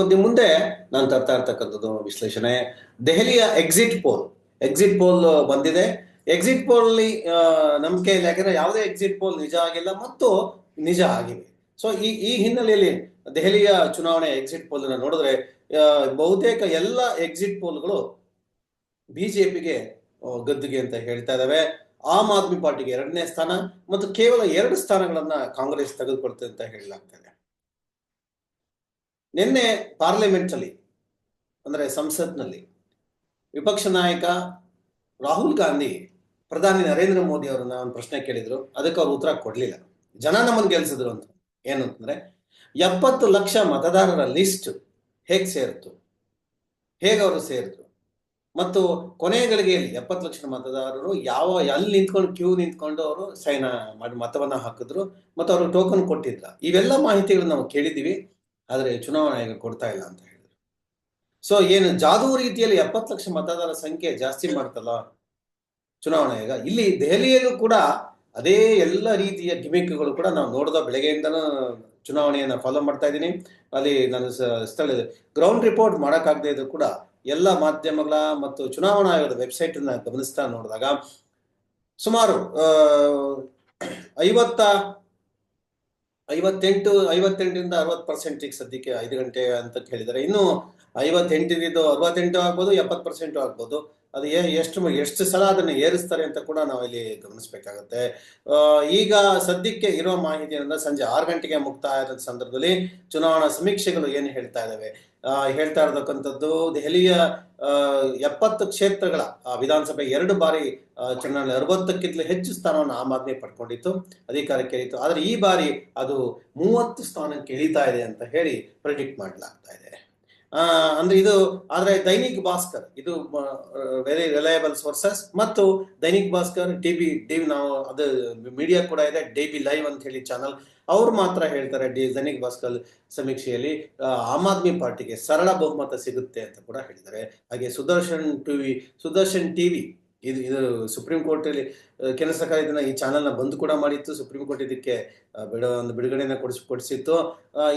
ಇವತ್ತು ನಿಮ್ಮ ಮುಂದೆ ನಾನು ತರ್ತಾ ಇರ್ತಕ್ಕಂಥದ್ದು ವಿಶ್ಲೇಷಣೆ. ದೆಹಲಿಯ ಎಕ್ಸಿಟ್ ಪೋಲ್ ಎಕ್ಸಿಟ್ ಪೋಲ್ ಬಂದಿದೆ. ಎಕ್ಸಿಟ್ ಪೋಲ್ ನಂಬಿಕೆ ಇಲ್ಲ ಯಾಕಂದ್ರೆ ಯಾವುದೇ ಎಕ್ಸಿಟ್ ಪೋಲ್ ನಿಜ ಆಗಿಲ್ಲ ಮತ್ತು ನಿಜ ಆಗಿವೆ ಸೊ ಈ ಈ ಹಿನ್ನೆಲೆಯಲ್ಲಿ ದೆಹಲಿಯ ಚುನಾವಣೆ ಎಕ್ಸಿಟ್ ಪೋಲ್ ಅನ್ನ ನೋಡಿದ್ರೆ ಬಹುತೇಕ ಎಲ್ಲ ಎಕ್ಸಿಟ್ ಪೋಲ್ಗಳು ಬಿಜೆಪಿಗೆ ಗದ್ದುಗೆ ಅಂತ ಹೇಳ್ತಾ ಇದಾವೆ. ಆಮ್ ಆದ್ಮಿ ಪಾರ್ಟಿಗೆ ಎರಡನೇ ಸ್ಥಾನ ಮತ್ತು ಕೇವಲ ಎರಡು ಸ್ಥಾನಗಳನ್ನ ಕಾಂಗ್ರೆಸ್ ತೆಗೆದುಕೊಳ್ತದೆ ಅಂತ ಹೇಳಲಾಗ್ತಾ ಇದೆ ನಿನ್ನೆ ಪಾರ್ಲಿಮೆಂಟ್ ಅಂದರೆ ಸಂಸತ್ನಲ್ಲಿ, ವಿಪಕ್ಷ ನಾಯಕ ರಾಹುಲ್ ಗಾಂಧಿ, ಪ್ರಧಾನಿ ನರೇಂದ್ರ ಮೋದಿ ಅವರನ್ನ ಒಂದು ಪ್ರಶ್ನೆ ಕೇಳಿದ್ರು. ಅದಕ್ಕೆ ಅವ್ರು ಉತ್ತರ ಕೊಡ್ಲಿಲ್ಲ. ಜನ ನಮ್ಮನ್ನು ಗೆಲ್ಸಿದ್ರು ಅಂತ. ಏನು ಅಂತಂದ್ರೆ, ಎಪ್ಪತ್ತು ಲಕ್ಷ ಮತದಾರರ ಲಿಸ್ಟ್ ಹೇಗೆ ಸೇರಿತು? ಹೇಗೆ ಅವರು ಸೇರಿದ್ರು? ಮತ್ತು ಕೊನೆಯ ಗಳಿಗೆಯಲ್ಲಿ ಎಪ್ಪತ್ತು ಲಕ್ಷ ಮತದಾರರು ಯಾವ ಎಲ್ಲಿ ನಿಂತ್ಕೊಂಡು, ಕ್ಯೂ ನಿಂತ್ಕೊಂಡು ಅವರು ಸೈನ್ ಮಾಡಿ ಮತವನ್ನ ಹಾಕಿದ್ರು. ಮತ್ತು ಅವರು ಟೋಕನ್ ಕೊಟ್ಟಿದ್ರ. ಇವೆಲ್ಲ ಮಾಹಿತಿಗಳು ನಾವು ಕೇಳಿದ್ದೀವಿ. ಆದ್ರೆ ಚುನಾವಣೆ ಕೊಡ್ತಾ ಇಲ್ಲ ಅಂತ ಹೇಳಿದ್ರು. ಸೊ ಏನು ಜಾದೂ ರೀತಿಯಲ್ಲಿ ಎಪ್ಪತ್ತು ಲಕ್ಷ ಮತದಾರರ ಸಂಖ್ಯೆ ಜಾಸ್ತಿ ಮಾಡ್ತಲ್ಲ ಚುನಾವಣೆ ಈಗ. ಇಲ್ಲಿ ದೆಹಲಿಯಲ್ಲೂ ಕೂಡ ಅದೇ ಎಲ್ಲ ರೀತಿಯ ಗಿಮಿಕ್ಗಳು ಕೂಡ ನಾವು ನೋಡಿದ ಬೆಳಗ್ಗೆಯಿಂದನೂ ಚುನಾವಣೆಯನ್ನು ಫಾಲೋ ಮಾಡ್ತಾ ಇದ್ದೀನಿ. ಅಲ್ಲಿ ನಾನು ಸ- ಸ್ಥಳ ಗ್ರೌಂಡ್ ರಿಪೋರ್ಟ್ ಮಾಡೋಕ್ಕಾಗದೇ ಇದ್ರು ಕೂಡ ಎಲ್ಲ ಮಾಧ್ಯಮಗಳ ಮತ್ತು ಚುನಾವಣಾ ಆಯೋಗದ ವೆಬ್ಸೈಟ್ ಗಮನಿಸ್ತಾ ನೋಡಿದಾಗ ಸುಮಾರು ಐವತ್ತ ಐವತ್ತೆಂಟು, ಐವತ್ತೆಂಟರಿಂದ ಅರವತ್ತು ಪರ್ಸೆಂಟ್ ಈಗ ಸದ್ಯಕ್ಕೆ ಐದು ಗಂಟೆ ಅಂತ ಹೇಳಿದ್ದಾರೆ ಇನ್ನು ಐವತ್ತೆಂಟರಿಂದ ಅರವತ್ತೆಂಟು ಆಗ್ಬೋದು, ಎಪ್ಪತ್ತು ಪರ್ಸೆಂಟು ಆಗ್ಬೋದು. ಅದು ಎಷ್ಟು ಎಷ್ಟು ಸಲ ಅದನ್ನು ಏರಿಸ್ತಾರೆ ಅಂತ ಕೂಡ ನಾವು ಇಲ್ಲಿ ಗಮನಿಸಬೇಕಾಗತ್ತೆ ಈಗ ಸದ್ಯಕ್ಕೆ ಇರೋ ಮಾಹಿತಿ ಏನಂದ್ರೆ ಸಂಜೆ ಆರು ಗಂಟೆಗೆ ಮುಕ್ತಾಯದ ಸಂದರ್ಭದಲ್ಲಿ ಚುನಾವಣಾ ಸಮೀಕ್ಷೆಗಳು ಏನು ಹೇಳ್ತಾ ಇದ್ದಾವೆ ಹೇಳ್ತಾ ಇರತಕ್ಕಂಥದ್ದು ದೆಹಲಿಯ ಎಪ್ಪತ್ತು ಕ್ಷೇತ್ರಗಳ ವಿಧಾನಸಭೆ ಎರಡು ಬಾರಿ ಚುನಾವಣೆ ಅರವತ್ತಕ್ಕಿಂತಲೂ ಹೆಚ್ಚು ಸ್ಥಾನವನ್ನು ಆಮ್ ಆದ್ಮಿ ಪಡ್ಕೊಂಡಿತ್ತು, ಅಧಿಕಾರಕ್ಕೆ ಇಳಿತು ಆದರೆ ಈ ಬಾರಿ ಅದು ಮೂವತ್ತು ಸ್ಥಾನಕ್ಕೆ ಇಳಿತಾ ಇದೆ ಅಂತ ಹೇಳಿ ಪ್ರೆಡಿಕ್ಟ್ ಮಾಡಲಾಗ್ತಾ ಇದೆ. ಅಂದ್ರೆ ಇದು ಆದ್ರೆ ದೈನಿಕ್ ಭಾಸ್ಕರ್, ಇದು ವೆರಿ ರಿಲಯಬಲ್ ಸೋರ್ಸಸ್ ಮತ್ತು Dainik Bhaskar D B D ನಾವು, ಅದು ಮೀಡಿಯಾ ಕೂಡ ಇದೆ, ಡಿ ಬಿ ಲೈವ್ ಅಂತ ಹೇಳಿ ಚಾನಲ್ ಅವ್ರು ಮಾತ್ರ ಹೇಳ್ತಾರೆ, ಡಿ, ದೈನಿಕ್ ಭಾಸ್ಕರ್ ಸಮೀಕ್ಷೆಯಲ್ಲಿ ಆಮ್ ಆದ್ಮಿ ಪಾರ್ಟಿಗೆ ಸರಳ ಬಹುಮತ ಸಿಗುತ್ತೆ ಅಂತ ಕೂಡ ಹೇಳಿದ್ದಾರೆ. ಹಾಗೆ ಸುದರ್ಶನ್ ಟಿವಿ ಸುದರ್ಶನ್ ಟಿವಿ ಇದು ಇದು ಸುಪ್ರೀಂ ಕೋರ್ಟ್ ಅಲ್ಲಿ ಆ, ಕೇಂದ್ರ ಸರ್ಕಾರ ಇದನ್ನ ಈ ಚಾನೆಲ್ನ ಬಂದ್ ಕೂಡ ಮಾಡಿತ್ತು. ಸುಪ್ರೀಂ ಕೋರ್ಟ್ ಇದಕ್ಕೆ ಬಿಡ ಒಂದು ಬಿಡುಗಡೆನ ಕೊಡಿಸಿ ಕೊಡಿಸಿತ್ತು.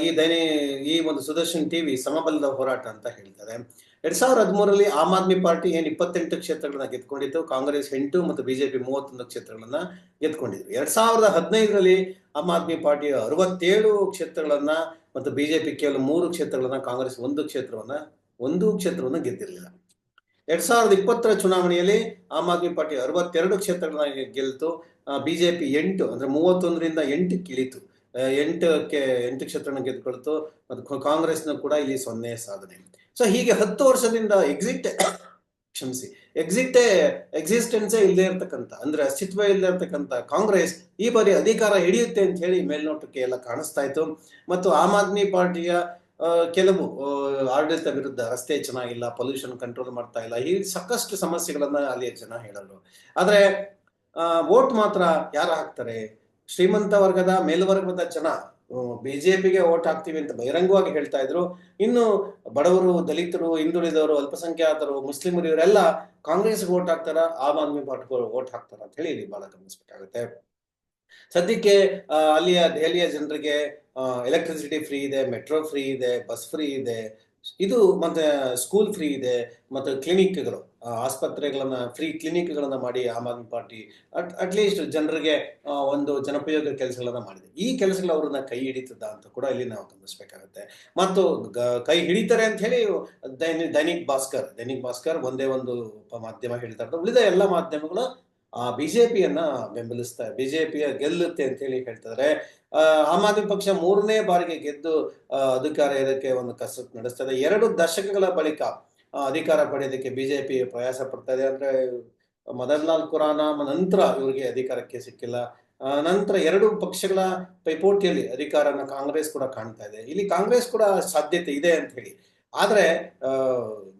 ಈ ದೈನಿ ಈ ಒಂದು ಸುದರ್ಶನ್ ಟಿವಿ ಸಮಬಲದ ಹೋರಾಟ ಅಂತ ಹೇಳ್ತಾರೆ. ಎರಡ್ ಸಾವಿರದ ಹದಿಮೂರರಲ್ಲಿ ಆಮ್ ಆದ್ಮಿ ಪಾರ್ಟಿ ಏನ್ ಇಪ್ಪತ್ತೆಂಟು ಕ್ಷೇತ್ರಗಳನ್ನ ಗೆದ್ಕೊಂಡಿತ್ತು. ಕಾಂಗ್ರೆಸ್ ಎಂಟು ಮತ್ತು ಬಿಜೆಪಿ ಮೂವತ್ತೊಂದು ಕ್ಷೇತ್ರಗಳನ್ನ ಗೆದ್ಕೊಂಡಿದ್ರು. ಎರಡ್ ಸಾವಿರದ ಹದಿನೈದರಲ್ಲಿ ಆಮ್ ಆದ್ಮಿ ಪಾರ್ಟಿ ಅರವತ್ತೇಳು ಕ್ಷೇತ್ರಗಳನ್ನ ಮತ್ತು ಬಿಜೆಪಿ ಕೇವಲ ಮೂರು ಕ್ಷೇತ್ರಗಳನ್ನ ಕಾಂಗ್ರೆಸ್ ಒಂದು ಕ್ಷೇತ್ರವನ್ನ ಒಂದು ಕ್ಷೇತ್ರವನ್ನು ಗೆದ್ದಿರಲಿಲ್ಲ. ಎರಡ್ ಸಾವಿರದ ಇಪ್ಪತ್ತರ ಚುನಾವಣೆಯಲ್ಲಿ ಆಮ್ ಆದ್ಮಿ ಪಾರ್ಟಿ ಅರವತ್ತೆರಡು ಕ್ಷೇತ್ರಗಳನ್ನ ಗೆಲ್ತು. ಬಿಜೆಪಿ ಎಂಟು, ಅಂದ್ರೆ ಮೂವತ್ತೊಂದರಿಂದ ಎಂಟು ಇಳಿತು ಎಂಟಕ್ಕೆ ಎಂಟು ಕ್ಷೇತ್ರನ ಗೆದ್ಕೊಳ್ತು. ಮತ್ತು ಕಾಂಗ್ರೆಸ್ನ ಕೂಡ ಇಲ್ಲಿ ಸೊನ್ನೆ ಸಾಧನೆ. ಸೊ ಹೀಗೆ ಹತ್ತು ವರ್ಷದಿಂದ ಎಕ್ಸಿಟ್ ಕ್ಷಮಿಸಿ ಎಕ್ಸಿಟೇ ಎಕ್ಸಿಸ್ಟೆನ್ಸೇ ಇಲ್ಲದೆ ಇರ್ತಕ್ಕಂಥ, ಅಂದ್ರೆ ಅಸ್ತಿತ್ವ ಇಲ್ಲದೆ ಇರ್ತಕ್ಕಂಥ ಕಾಂಗ್ರೆಸ್ ಈ ಬಾರಿ ಅಧಿಕಾರ ಹಿಡಿಯುತ್ತೆ ಅಂತ ಹೇಳಿ ಮೇಲ್ನೋಟಕ್ಕೆ ಎಲ್ಲ ಕಾಣಿಸ್ತಾ ಇತ್ತು. ಮತ್ತು ಆಮ್ ಆದ್ಮಿ ಪಾರ್ಟಿಯ ಕೆಲವು ಆಡಳಿತ ವಿರುದ್ಧ ರಸ್ತೆ ಚೆನ್ನಾಗಿಲ್ಲ ಪೊಲ್ಯೂಷನ್ ಕಂಟ್ರೋಲ್ ಮಾಡ್ತಾ ಇಲ್ಲ, ಈ ಸಾಕಷ್ಟು ಸಮಸ್ಯೆಗಳನ್ನ ಅಲ್ಲಿ ಜನ ಹೇಳಲು ಆದ್ರೆ ವೋಟ್ ಮಾತ್ರ ಯಾರು ಹಾಕ್ತಾರೆ? ಶ್ರೀಮಂತ ವರ್ಗದ ಮೇಲ್ವರ್ಗದ ಜನ ಬಿಜೆಪಿಗೆ ವೋಟ್ ಹಾಕ್ತೀವಿ ಅಂತ ಬಹಿರಂಗವಾಗಿ ಹೇಳ್ತಾ ಇದ್ರು. ಇನ್ನು ಬಡವರು, ದಲಿತರು, ಹಿಂದುಳಿದವರು, ಅಲ್ಪಸಂಖ್ಯಾತರು, ಮುಸ್ಲಿಮರು, ಇವರೆಲ್ಲ ಕಾಂಗ್ರೆಸ್ ವೋಟ್ ಹಾಕ್ತಾರ? ಆಮ್ ಆದ್ಮಿ ಪಾರ್ಟಿಗೆ ವೋಟ್ ಹಾಕ್ತಾರ ಅಂತ ಹೇಳಿ ಬಹಳ ಗಮನಿಸಬೇಕಾಗುತ್ತೆ. ಸದ್ಯಕ್ಕೆ ಅಲ್ಲಿಯ ದೆಹಲಿಯ ಜನರಿಗೆ ಎಲೆಕ್ಟ್ರಿಸಿಟಿ ಫ್ರೀ ಇದೆ ಮೆಟ್ರೋ ಫ್ರೀ ಇದೆ ಬಸ್ ಫ್ರೀ ಇದೆ, ಇದು ಮತ್ತೆ ಸ್ಕೂಲ್ ಫ್ರೀ ಇದೆ, ಮತ್ತು ಕ್ಲಿನಿಕ್ಗಳು ಆಸ್ಪತ್ರೆಗಳನ್ನ ಫ್ರೀ ಕ್ಲಿನಿಕ್ಗಳನ್ನ ಮಾಡಿ Aam Aadmi party, at at least ಜನರಿಗೆ ಒಂದು ಜನಪಯೋಗ ಕೆಲಸಗಳನ್ನ ಮಾಡಿದೆ. ಈ ಕೆಲಸಗಳು ಅವ್ರನ್ನ ಕೈ ಹಿಡಿತದ ಅಂತ ಕೂಡ ಇಲ್ಲಿ ನಾವು ಗಮನಿಸಬೇಕಾಗುತ್ತೆ. ಮತ್ತು ಕೈ ಹಿಡಿತಾರೆ ಅಂತ ಹೇಳಿ, ದೈನಿ, ದೈನಿಕ್ ಭಾಸ್ಕರ್ ದೈನಿಕ್ ಭಾಸ್ಕರ್ ಒಂದೇ ಒಂದು ಮಾಧ್ಯಮ ಹೇಳ್ತಾರೆ ಉಳಿದ ಎಲ್ಲ ಮಾಧ್ಯಮಗಳು ಆ ಬಿಜೆಪಿಯನ್ನ ಬೆಂಬಲಿಸ್ತಾ ಬಿಜೆಪಿಯ ಗೆಲ್ಲುತ್ತೆ ಅಂತ ಹೇಳಿ ಹೇಳ್ತಾರೆ ಆ, ಆಮ್ ಆದ್ಮಿ ಪಕ್ಷ ಮೂರನೇ ಬಾರಿಗೆ ಗೆದ್ದು ಅಧಿಕಾರ ಇದಕ್ಕೆ ಒಂದು ಕಸರತ್ತು ನಡೆಸ್ತದೆ. ಎರಡು ದಶಕಗಳ ಬಳಿಕ ಅಧಿಕಾರ ಪಡೆಯೋದಕ್ಕೆ ಬಿಜೆಪಿ ಪ್ರಯಾಸ ಪಡ್ತಾ ಇದೆ. ಅಂದ್ರೆ ಮದನ್ಲಾಲ್ ಕುರಾನ ಖುರಾನ ನಂತರ ಇವರಿಗೆ ಅಧಿಕಾರಕ್ಕೆ ಸಿಕ್ಕಿಲ್ಲ. ನಂತರ ಎರಡು ಪಕ್ಷಗಳ ಪೈಪೋಟಿಯಲ್ಲಿ ಅಧಿಕಾರನ ಕಾಂಗ್ರೆಸ್ ಕೂಡ ಕಾಣ್ತಾ ಇದೆ. ಇಲ್ಲಿ ಕಾಂಗ್ರೆಸ್ ಕೂಡ ಸಾಧ್ಯತೆ ಇದೆ ಅಂತ ಹೇಳಿ. ಆದ್ರೆ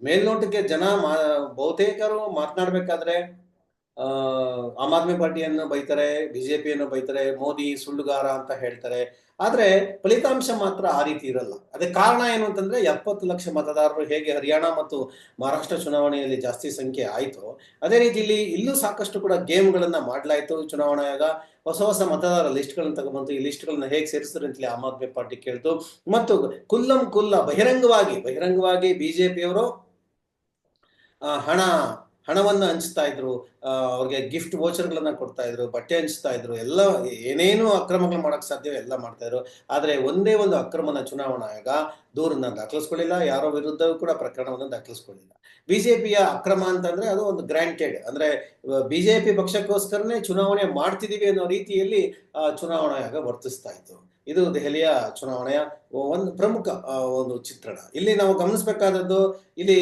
ಮೇಲ್ನೋಟಕ್ಕೆ ಜನ ಮಾ ಬಹುತೇಕರು ಮಾತನಾಡ್ಬೇಕಾದ್ರೆ ಆಮ್ ಆದ್ಮಿ ಪಾರ್ಟಿಯನ್ನು ಬೈತಾರೆ, ಬಿಜೆಪಿಯನ್ನು ಬೈತಾರೆ, ಮೋದಿ ಸುಳ್ಳುಗಾರ ಅಂತ ಹೇಳ್ತಾರೆ. ಆದ್ರೆ ಫಲಿತಾಂಶ ಮಾತ್ರ ಆ ರೀತಿ ಇರಲ್ಲ. ಅದಕ್ಕೆ ಕಾರಣ ಏನು ಅಂತಂದ್ರೆ ಎಪ್ಪತ್ತು ಲಕ್ಷ ಮತದಾರರು ಹೇಗೆ ಹರಿಯಾಣ ಮತ್ತು ಮಹಾರಾಷ್ಟ್ರ ಚುನಾವಣೆಯಲ್ಲಿ ಜಾಸ್ತಿ ಸಂಖ್ಯೆ ಆಯಿತು, ಅದೇ ರೀತಿ ಇಲ್ಲಿ ಇಲ್ಲೂ ಸಾಕಷ್ಟು ಕೂಡ ಗೇಮ್ಗಳನ್ನ ಮಾಡಲಾಯಿತು ಚುನಾವಣಾ ಆಯೋಗ. ಹೊಸ ಹೊಸ ಮತದಾರ ಲಿಸ್ಟ್ಗಳನ್ನ ತಗೊಂಡ್ಬಂತು ಈ ಲಿಸ್ಟ್ಗಳನ್ನ ಹೇಗೆ ಸೇರಿಸಿದ್ರು ಅಂತೇಳಿ ಆಮ್ ಆದ್ಮಿ ಪಾರ್ಟಿ ಕೇಳ್ತು ಮತ್ತು ಕುಲ್ಲಂ ಕುಲ್ಲ, ಬಹಿರಂಗವಾಗಿ ಬಹಿರಂಗವಾಗಿ ಬಿಜೆಪಿಯವರು ಹಣ ಹಣವನ್ನ ಹಂಚ್ತಾ ಇದ್ರು ಅವ್ರಿಗೆ ಗಿಫ್ಟ್ ವೋಚರ್ಗಳನ್ನ ಕೊಡ್ತಾ ಇದ್ರು, ಬಟ್ಟೆ ಹಂಚ್ತಾ ಇದ್ರು, ಎಲ್ಲ ಏನೇನು ಅಕ್ರಮಗಳು ಮಾಡಕ್ ಸಾಧ್ಯವೋ ಎಲ್ಲ ಮಾಡ್ತಾ ಇದ್ರು. ಆದ್ರೆ ಒಂದೇ ಒಂದು ಅಕ್ರಮನ ಚುನಾವಣಾ ಆಯೋಗ ದೂರನ್ನ ದಾಖಲಿಸ್ಕೊಳ್ಳಿಲ್ಲ, ಯಾರೋ ವಿರುದ್ಧವೂ ಕೂಡ ಪ್ರಕರಣವನ್ನು ದಾಖಲಿಸ್ಕೊಳ್ಳಿಲ್ಲ. ಬಿಜೆಪಿಯ ಅಕ್ರಮ ಅಂತಂದ್ರೆ ಅದು ಒಂದು ಗ್ರಾಂಟೆಡ್ ಅಂದ್ರೆ ಬಿಜೆಪಿ ಪಕ್ಷಕ್ಕೋಸ್ಕರನೇ ಚುನಾವಣೆ ಮಾಡ್ತಿದೀವಿ ಅನ್ನೋ ರೀತಿಯಲ್ಲಿ ಚುನಾವಣಾ ಆಯೋಗ ವರ್ತಿಸ್ತಾ ಇತ್ತು. ಇದು ದೆಹಲಿಯ ಚುನಾವಣೆಯ ಒಂದು ಪ್ರಮುಖ ಒಂದು ಚಿತ್ರಣ. ಇಲ್ಲಿ ನಾವು ಗಮನಿಸಬೇಕಾದದ್ದು, ಇಲ್ಲಿ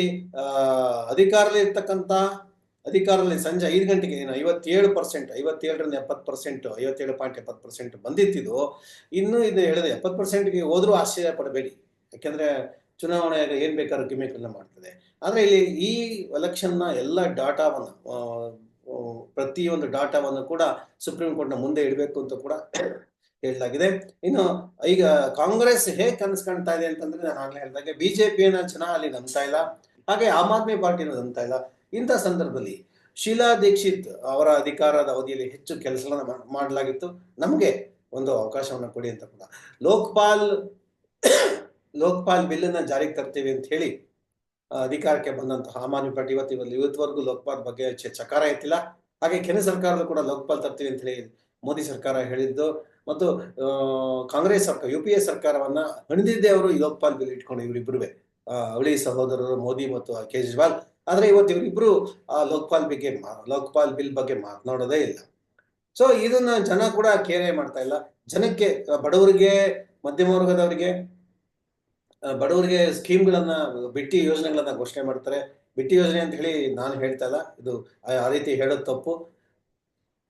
ಅಧಿಕಾರದಲ್ಲಿ ಇರ್ತಕ್ಕಂಥ ಅಧಿಕಾರದಲ್ಲಿ ಸಂಜೆ ಐದು ಗಂಟೆಗೆ, ಏನು, ಐವತ್ತೇಳು ಪರ್ಸೆಂಟ್, ಐವತ್ತೇಳರಿಂದ ಎಪ್ಪತ್ತು ಪರ್ಸೆಂಟ್, ಐವತ್ತೇಳು ಪಾಯಿಂಟ್ ಎಪ್ಪತ್ತು ಪರ್ಸೆಂಟ್ ಬಂದಿತ್ತಿದ್ದು, ಇನ್ನೂ ಇದು ಹೇಳಿದೆ, ಎಪ್ಪತ್ತು ಪರ್ಸೆಂಟ್ಗೆ ಹೋದರೂ ಆಶ್ಚರ್ಯ ಪಡಬೇಡಿ. ಯಾಕೆಂದರೆ, ಚುನಾವಣೆಯಾಗ ಏನು ಬೇಕಾದ್ರೂ ಗಿಮಿಕನ್ನ ಮಾಡ್ತದೆ. ಆದರೆ ಇಲ್ಲಿ ಈ ಎಲೆಕ್ಷನ್ನ ಎಲ್ಲ ಡಾಟಾವನ್ನು ಪ್ರತಿಯೊಂದು ಡಾಟಾವನ್ನು ಕೂಡ ಸುಪ್ರೀಂ ಕೋರ್ಟ್ನ ಮುಂದೆ ಇಡಬೇಕು ಅಂತ ಕೂಡ ಹೇಳಲಾಗಿದೆ ಇನ್ನು ಈಗ ಕಾಂಗ್ರೆಸ್ ಹೇಗೆ ಕನಸು ಕಾಣ್ತಾ ಇದೆ ಅಂತಂದ್ರೆ ನಾನು ಆಗ್ಲೇ ಹೇಳಿದಾಗೆ ಬಿಜೆಪಿಯನ್ನ ಜನ ಅಲ್ಲಿ ನಂಬ್ತಾ ಇಲ್ಲ. ಹಾಗೆ ಆಮ್ ಆದ್ಮಿ ಪಾರ್ಟಿನ ನಂಬ್ತಾ ಇಲ್ಲ. ಇಂಥ ಸಂದರ್ಭದಲ್ಲಿ ಶೀಲಾ ದೀಕ್ಷಿತ್ ಅವರ ಅಧಿಕಾರದ ಅವಧಿಯಲ್ಲಿ ಹೆಚ್ಚು ಕೆಲಸಗಳನ್ನ ಮಾಡಲಾಗಿತ್ತು. ನಮಗೆ ಒಂದು ಅವಕಾಶವನ್ನು ಕೊಡಿ ಅಂತ ಕೂಡ. ಲೋಕ್ಪಾಲ್ ಲೋಕ್ಪಾಲ್ ಬಿಲ್ ಅನ್ನ ಜಾರಿಗೆ ತರ್ತೀವಿ ಅಂತ ಹೇಳಿ ಅಧಿಕಾರಕ್ಕೆ ಬಂದಂತಹ ಆಮ್ ಆದ್ಮಿ ಪಾರ್ಟಿ ಇವತ್ತು ಇವತ್ತು, ಇವತ್ತವರೆಗೂ ಲೋಕ್ಪಾಲ್ ಬಗ್ಗೆ ಚಕಾರ ಎತ್ತಿಲ್ಲ. ಹಾಗೆ ಕೇಂದ್ರ ಸರ್ಕಾರದಲ್ಲೂ ಕೂಡ ಲೋಕ್ಪಾಲ್ ತರ್ತೀವಿ ಅಂತ ಹೇಳಿ ಮೋದಿ ಸರ್ಕಾರ ಹೇಳಿದ್ದು. ಮತ್ತು ಕಾಂಗ್ರೆಸ್ ಸರ್ಕಾರ ಯು ಪಿ ಎ ಸರ್ಕಾರವನ್ನ ಹಣಿದಿದ್ದೇ ಅವರು ಲೋಕ್ಪಾಲ್ ಬಿಲ್ ಇಟ್ಕೊಂಡು ಇವರಿಬ್ಬರುವೆ ಅವಳಿ ಸಹೋದರರು ಮೋದಿ ಮತ್ತು ಕೇಜ್ರಿವಾಲ್. ಆದ್ರೆ ಇವತ್ತು ಇವರಿಬ್ರು, ಆ, ಲೋಕ್ಪಾಲ್ ಬಗ್ಗೆ ಲೋಕಪಾಲ್ ಬಿಲ್ ಬಗ್ಗೆ ಮಾತನಾಡೋದೇ ಇಲ್ಲ. ಸೊ ಇದನ್ನ ಜನ ಕೂಡ ಕೇರೆ ಮಾಡ್ತಾ ಇಲ್ಲ. ಜನಕ್ಕೆ ಬಡವರಿಗೆ, ಮಧ್ಯಮ ವರ್ಗದವರಿಗೆ ಬಡವರಿಗೆ ಬಡವರಿಗೆ ಸ್ಕೀಮ್ಗಳನ್ನ ಬಿಟ್ಟಿ ಯೋಜನೆಗಳನ್ನ ಘೋಷಣೆ ಮಾಡ್ತಾರೆ. ಬಿಟ್ಟಿ ಯೋಜನೆ ಅಂತ ಹೇಳಿ ನಾನು ಹೇಳ್ತಾ ಇಲ್ಲ. ಇದು ಆ ರೀತಿ ಹೇಳೋದು ತಪ್ಪು.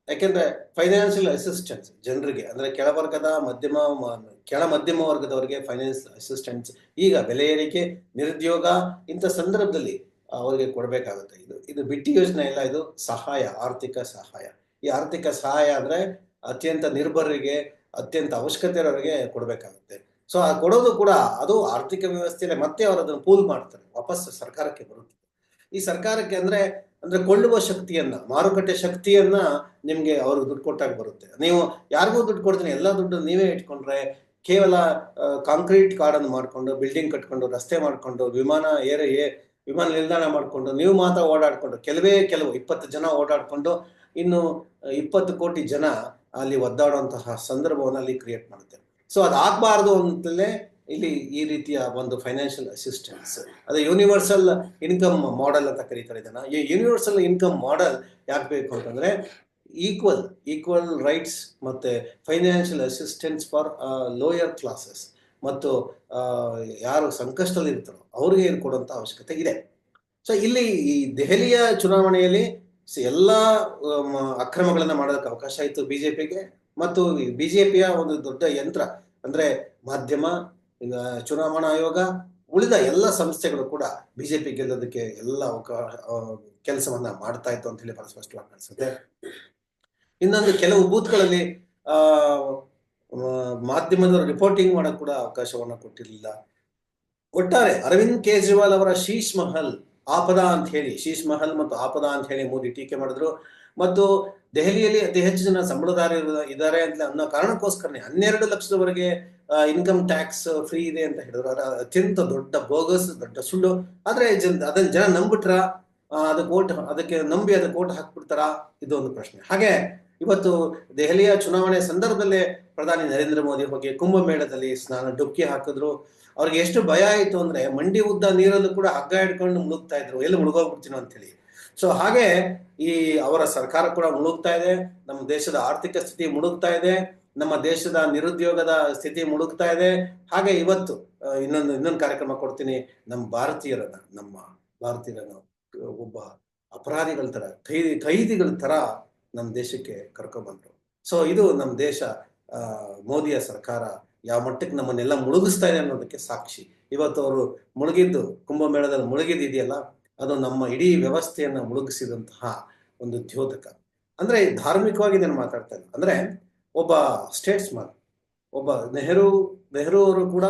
ಯಾಕೆಂದ್ರೆ ಫೈನಾನ್ಷಿಯಲ್ ಅಸಿಸ್ಟೆನ್ಸ್ ಜನರಿಗೆ, ಅಂದ್ರೆ ಕೆಳವರ್ಗದ ಮಧ್ಯಮ, ಕೆಳ ಮಧ್ಯಮ ವರ್ಗದವರಿಗೆ ಫೈನಾನ್ಸ್ ಅಸಿಸ್ಟೆನ್ಸ್ ಈಗ ಬೆಲೆ ಏರಿಕೆ, ನಿರುದ್ಯೋಗ, ಇಂಥ ಸಂದರ್ಭದಲ್ಲಿ ಅವರಿಗೆ ಕೊಡಬೇಕಾಗುತ್ತೆ ಇದು. ಇದು ಬಿಟ್ಟಿ ಯೋಜನೆ ಇಲ್ಲ ಇದು ಸಹಾಯ, ಆರ್ಥಿಕ ಸಹಾಯ. ಈ ಆರ್ಥಿಕ ಸಹಾಯ ಅಂದ್ರೆ ಅತ್ಯಂತ ನಿರ್ಭರರಿಗೆ, ಅತ್ಯಂತ ಅವಶ್ಯಕತೆ ಇರೋರಿಗೆ ಕೊಡಬೇಕಾಗುತ್ತೆ. ಸೊ ಆ ಕೊಡೋದು ಕೂಡ ಅದು ಆರ್ಥಿಕ ವ್ಯವಸ್ಥೆಯಲ್ಲಿ ಮತ್ತೆ ಅವರು ಅದನ್ನು ಪೂಲ್ ಮಾಡ್ತಾರೆ, ವಾಪಸ್ ಸರ್ಕಾರಕ್ಕೆ ಬರುತ್ತೆ. ಈ ಸರ್ಕಾರಕ್ಕೆ ಅಂದ್ರೆ ಅಂದ್ರೆ ಕೊಳ್ಳುವ ಶಕ್ತಿಯನ್ನ, ಮಾರುಕಟ್ಟೆ ಶಕ್ತಿಯನ್ನ ನಿಮ್ಗೆ ಅವ್ರಿಗೆ ದುಡ್ಡು ಕೊಟ್ಟಾಗ ಬರುತ್ತೆ. ನೀವು ಯಾರಿಗೂ ದುಡ್ಡು ಕೊಡ್ತೀನಿ, ಎಲ್ಲ ದುಡ್ಡು ನೀವೇ ಇಟ್ಕೊಂಡ್ರೆ ಕೇವಲ ಕಾಂಕ್ರೀಟ್ ಕಾರ್ಡನ್ನು ಮಾಡಿಕೊಂಡು, ಬಿಲ್ಡಿಂಗ್ ಕಟ್ಕೊಂಡು, ರಸ್ತೆ ಮಾಡಿಕೊಂಡು, ವಿಮಾನ ಏರ್, ಏ, ವಿಮಾನ ನಿಲ್ದಾಣ ಮಾಡಿಕೊಂಡು, ನೀವು ಮಾತ್ರ ಓಡಾಡಿಕೊಂಡು, ಕೆಲವೇ ಕೆಲವು ಇಪ್ಪತ್ತು ಜನ ಓಡಾಡ್ಕೊಂಡು ಇನ್ನು ಇಪ್ಪತ್ತು ಕೋಟಿ ಜನ ಅಲ್ಲಿ ಒದ್ದಾಡುವಂತಹ ಸಂದರ್ಭವನ್ನು ಅಲ್ಲಿ ಕ್ರಿಯೇಟ್ ಮಾಡುತ್ತೆ. ಸೊ ಅದಾಗಬಾರ್ದು ಅಂತಲೇ ಇಲ್ಲಿ ಈ ರೀತಿಯ ಒಂದು ಫೈನಾನ್ಷಿಯಲ್ ಅಸಿಸ್ಟೆನ್ಸ್ ಅದೇ ಯೂನಿವರ್ಸಲ್ ಇನ್ಕಮ್ ಮಾಡೆಲ್ ಅಂತ ಕರೀತಾರೆ ಇದನ್ನ. ಈ ಯೂನಿವರ್ಸಲ್ ಇನ್ಕಮ್ ಮಾಡೆಲ್ ಯಾಕೆ ಬೇಕು ಅಂತಂದ್ರೆ ಈಕ್ವಲ್ ಈಕ್ವಲ್ ರೈಟ್ಸ್ ಮತ್ತೆ financial assistance for lower classes ಮತ್ತು ಯಾರು ಸಂಕಷ್ಟದಲ್ಲಿ ಇರ್ತಾರೋ ಅವ್ರಿಗೆ ಏನು ಕೊಡುವಂತ ಅವಶ್ಯಕತೆ ಇದೆ. ಸೊ ಇಲ್ಲಿ ಈ ದೆಹಲಿಯ ಚುನಾವಣೆಯಲ್ಲಿ ಎಲ್ಲ ಅಕ್ರಮಗಳನ್ನ ಮಾಡೋದಕ್ಕೆ ಅವಕಾಶ ಇತ್ತು ಬಿಜೆಪಿಗೆ. ಮತ್ತು ಬಿಜೆಪಿಯ ಒಂದು ದೊಡ್ಡ ಯಂತ್ರ ಅಂದ್ರೆ ಮಾಧ್ಯಮ ಚುನಾವಣಾ ಆಯೋಗ ಉಳಿದ ಎಲ್ಲ ಸಂಸ್ಥೆಗಳು ಕೂಡ ಬಿಜೆಪಿ ಗೆಲ್ಲೋದಕ್ಕೆ ಎಲ್ಲ ಕೆಲಸವನ್ನ ಮಾಡ್ತಾ ಇತ್ತು ಅಂತ ಹೇಳಿ ಬಹಳ ಸ್ಪಷ್ಟವಾಗಿ ಕಾಣಿಸುತ್ತೆ. ಇನ್ನೊಂದು ಕೆಲವು ಬೂತ್ಗಳಲ್ಲಿ ಆ ಆ, ಮಾಧ್ಯಮದವರು ರಿಪೋರ್ಟಿಂಗ್ ಮಾಡಕ್ ಕೂಡ ಅವಕಾಶವನ್ನ ಕೊಟ್ಟಿರಲಿಲ್ಲ. ಒಟ್ಟಾರೆ ಅರವಿಂದ್ ಕೇಜ್ರಿವಾಲ್ ಅವರ ಶೀಶ್ ಮಹಲ್ ಆಪದ ಅಂತ ಹೇಳಿ ಶೀಶ್ ಮಹಲ್ ಮತ್ತು ಆಪದ ಅಂತ ಹೇಳಿ ಮೋದಿ ಟೀಕೆ ಮಾಡಿದ್ರು. ಮತ್ತು ದೆಹಲಿಯಲ್ಲಿ ಅತಿ ಹೆಚ್ಚು ಜನ ಸಂಬಳದಾರರು ಇದ್ದಾರೆ ಅಂತ ಅನ್ನೋ ಕಾರಣಕ್ಕೋಸ್ಕರನೇ ಹನ್ನೆರಡು ಲಕ್ಷದವರೆಗೆ ಇನ್ಕಮ್ ಟ್ಯಾಕ್ಸ್ ಫ್ರೀ ಇದೆ ಅಂತ ಹೇಳಿದ್ರು. ಅದು, ಅತ್ಯಂತ ದೊಡ್ಡ ಬೋಗಸ್ ದೊಡ್ಡ ಸುಳ್ಳು. ಆದ್ರೆ ಜನ ಅದನ್ನ ಜನ ನಂಬಿಟ್ರ ಅದಕ್ಕೆ ಓಟ್ ಅದಕ್ಕೆ ನಂಬಿ ಅದಕ್ಕೆ ಓಟ್ ಹಾಕ್ಬಿಡ್ತಾರ? ಇದು ಒಂದು ಪ್ರಶ್ನೆ. ಹಾಗೆ ಇವತ್ತು ದೆಹಲಿಯ ಚುನಾವಣೆ ಸಂದರ್ಭದಲ್ಲೇ ಪ್ರಧಾನಿ ನರೇಂದ್ರ ಮೋದಿ ಹೋಗಿ ಕುಂಭಮೇಳದಲ್ಲಿ ಸ್ನಾನ ಡುಕ್ಕಿ ಹಾಕಿದ್ರು. ಅವ್ರಿಗೆ ಎಷ್ಟು ಭಯ ಆಯಿತು ಅಂದ್ರೆ ಮಂಡಿ ಉದ್ದ ನೀರಲ್ಲೂ ಕೂಡ ಹಗ್ಗ ಹಿಡ್ಕೊಂಡು ಮುಳುಗ್ತಾ ಇದ್ರು. ಎಲ್ಲಿ ಮುಳುಗೋಗ್ಬಿಡ್ತೀನೋ ಅಂತ ಹೇಳಿ ಸೊ ಹಾಗೆ ಈ ಅವರ ಸರ್ಕಾರ ಕೂಡ ಮುಳುಗ್ತಾ ಇದೆ. ನಮ್ಮ ದೇಶದ ಆರ್ಥಿಕ ಸ್ಥಿತಿ ಮುಳುಗ್ತಾ ಇದೆ. ನಮ್ಮ ದೇಶದ ನಿರುದ್ಯೋಗದ ಸ್ಥಿತಿ ಮುಳುಗ್ತಾ ಇದೆ. ಹಾಗೆ ಇವತ್ತು ಇನ್ನೊಂದು ಇನ್ನೊಂದು ಕಾರ್ಯಕ್ರಮ ಕೊಡ್ತೀನಿ. ನಮ್ಮ ಭಾರತೀಯರನ್ನ ನಮ್ಮ ಭಾರತೀಯರನ್ನ ಒಬ್ಬ ಅಪರಾಧಿಗಳ ತರ ಕೈದಿ ಕೈದಿಗಳ ತರ ನಮ್ಮ ದೇಶಕ್ಕೆ ಕರ್ಕೊಂಡ್ಬಂದ್ರು ಸೊ ಇದು ನಮ್ಮ ದೇಶ ಮೋದಿಯ ಸರ್ಕಾರ ಯಾವ ಮಟ್ಟಕ್ಕೆ ನಮ್ಮನ್ನೆಲ್ಲ ಮುಳುಗಿಸ್ತಾ ಇದೆ ಅನ್ನೋದಕ್ಕೆ ಸಾಕ್ಷಿ. ಇವತ್ತು ಅವರು ಮುಳುಗಿದ್ದು, ಕುಂಭಮೇಳದಲ್ಲಿ ಮುಳುಗಿದಿದೆಯಲ್ಲ, ಅದು ನಮ್ಮ ಇಡೀ ವ್ಯವಸ್ಥೆಯನ್ನು ಮುಳುಗಿಸಿದಂತಹ ಒಂದು ದ್ಯೋತಕ. ಅಂದ್ರೆ ಧಾರ್ಮಿಕವಾಗಿ ನಾನು ಮಾತಾಡ್ತಾ ಇಲ್ಲ. ಅಂದ್ರೆ ಒಬ್ಬ ಸ್ಟೇಟ್ಸ್ಮನ್ ಒಬ್ಬ ನೆಹರು ನೆಹರು ಅವರು ಕೂಡ